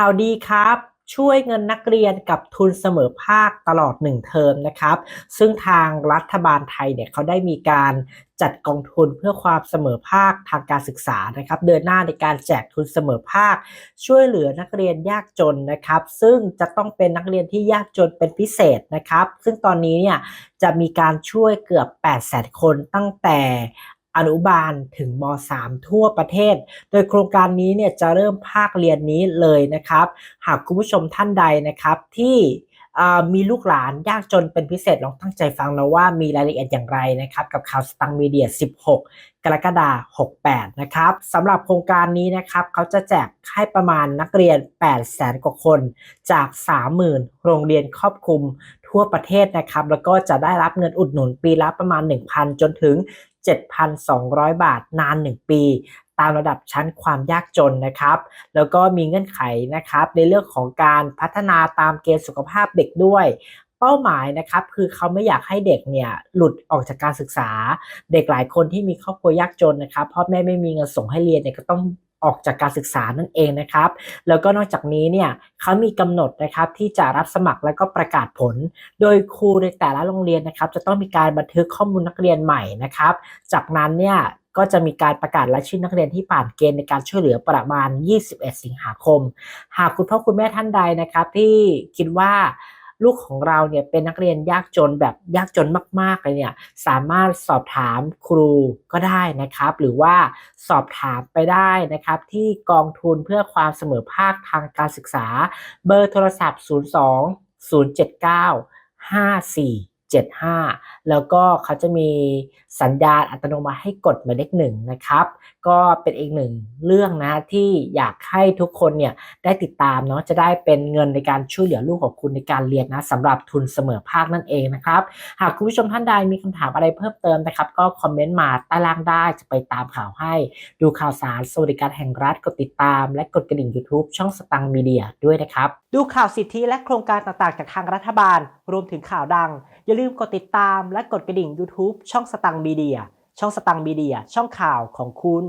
ข่าวดีครับช่วยเงินนักเรียนกับทุนเสมอภาคตลอด 1 เทอมนะครับ ซึ่งทางรัฐบาลไทยเนี่ยเขาได้มีการจัดกองทุนเพื่อความเสมอภาคทางการศึกษานะครับ เดินหน้าในการแจกทุนเสมอภาค ช่วยเหลือนักเรียนยากจนนะครับ ซึ่งจะต้องเป็นนักเรียนที่ยากจนเป็นพิเศษนะครับ ซึ่งตอนนี้เนี่ยจะมีการช่วยเกือบ 8 0 0 0 0 0 คนตั้งแต่ อนุบาลถึงม .3 ทั่วประเทศ โดยโครงการนี้เนี่ยจะเริ่มภาคเรียนนี้เลยนะครับ หากคุณผู้ชมท่านใดนะครับที่มีลูกหลานยากจนเป็นพิเศษลองตั้งใจฟังนะว่ามีรายละเอียดอย่างไรนะครับ กับข่าวสตังมีเดีย 16 กรกฎาคม 68 นะครับสำหรับโครงการนี้นะครับ เขาจะแจกให้ประมาณนักเรียน 8 แสนกว่าคน จาก 30,000 โรงเรียนครอบคลุมทั่วประเทศนะครับ แล้วก็จะได้รับเงินอุดหนุนปีละประมาณ 1,000 จนถึง 7,200 บาทนาน 1 ปี ตามระดับชั้นความยากจนนะครับ แล้วก็มีเงื่อนไขนะครับในเรื่องของการพัฒนาตามเกณฑ์สุขภาพเด็กด้วยเป้าหมายนะครับคือเขาไม่อยากให้เด็กเนี่ยหลุดออกจากการศึกษา เด็กหลายคนที่มีครอบครัวยากจนนะครับพ่อแม่ไม่มีเงินส่งให้เรียนเนี่ยก็ต้อง ออกจากการศึกษานั่นเองนะครับ แล้วก็นอกจากนี้เนี่ยเขามีกำหนดนะครับที่จะรับสมัครแล้วก็ประกาศผล โดยครูในแต่ละโรงเรียนนะครับ จะต้องมีการบันทึกข้อมูลนักเรียนใหม่นะครับ จากนั้นเนี่ยก็จะมีการประกาศรายชื่อนักเรียนที่ผ่านเกณฑ์ในการช่วยเหลือประมาณ 21 สิงหาคม หากคุณพ่อคุณแม่ท่านใดนะครับ ที่คิดว่า ลูกของเราเนี่ยเป็นนักเรียนยากจนแบบยากจนมาก ๆ เลยเนี่ยสามารถสอบถามครูก็ได้นะครับ หรือว่าสอบถามไปได้นะครับที่กองทุนเพื่อความเสมอภาคทางการศึกษา เบอร์โทรศัพท์ 02 079 54 75 แล้วก็เขาจะมีสัญญาณอัตโนมัติให้กดหมายเลขหนึ่งนะครับ ก็เป็นอีกหนึ่งเรื่องนะที่อยากให้ทุกคนเนี่ยได้ติดตามเนาะจะได้เป็นเงินในการช่วยเหลือลูกของคุณในการเรียนนะสำหรับทุนเสมอภาคนั่นเองนะครับ หากคุณผู้ชมท่านใดมีคำถามอะไรเพิ่มเติมนะครับ ก็คอมเมนต์มาใต้ล่างได้จะไปตามข่าวให้ ดูข่าวสารสวัสดิการแห่งรัฐกดติดตาม และกดกระดิ่ง YouTube ช่องสตังมีเดียด้วยนะครับ ดูข่าวสิทธิและโครงการต่างๆ จากทางรัฐบาล รวมถึงข่าวดัง อย่าลืมกดติดตามและกดกระดิ่ง YouTube ช่องสตังมีเดียช่องสตังมีเดียช่องข่าวของคุณ